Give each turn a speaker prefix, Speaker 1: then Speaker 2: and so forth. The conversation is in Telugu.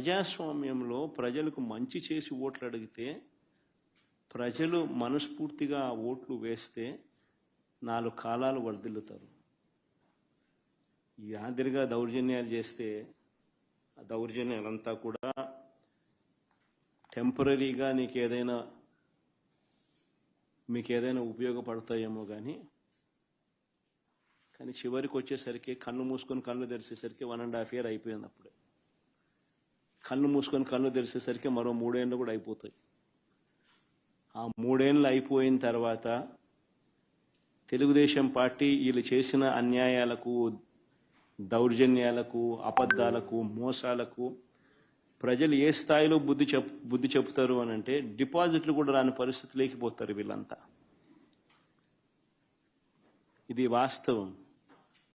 Speaker 1: ప్రజాస్వామ్యంలో ప్రజలకు మంచి చేసి ఓట్లు అడిగితే ప్రజలు మనస్ఫూర్తిగా ఓట్లు వేస్తే నాలుగు కాలాలు వర్ధిల్లుతారు ఈ దౌర్జన్యాలు చేస్తే ఆ దౌర్జన్యాలంతా కూడా టెంపరీగా నీకు ఏదైనా మీకు ఏదైనా ఉపయోగపడతాయేమో కానీ కానీ చివరికి వచ్చేసరికి కన్ను మూసుకొని కళ్ళు తెరిచేసరికి వన్ అండ్ హాఫ్ ఇయర్ అయిపోయింది అప్పుడే. కళ్ళు మూసుకొని కళ్ళు తెరిచేసరికి మరో మూడేళ్ళు కూడా అయిపోతాయి. ఆ మూడేళ్ళు అయిపోయిన తర్వాత తెలుగుదేశం పార్టీ వీళ్ళు చేసిన అన్యాయాలకు దౌర్జన్యాలకు అబద్ధాలకు మోసాలకు ప్రజలు ఏ స్థాయిలో బుద్ధి చెప్ బుద్ధి చెప్తారు అని అంటే డిపాజిట్లు కూడా రాని పరిస్థితి లేకపోతారు వీళ్ళంతా. ఇది వాస్తవం.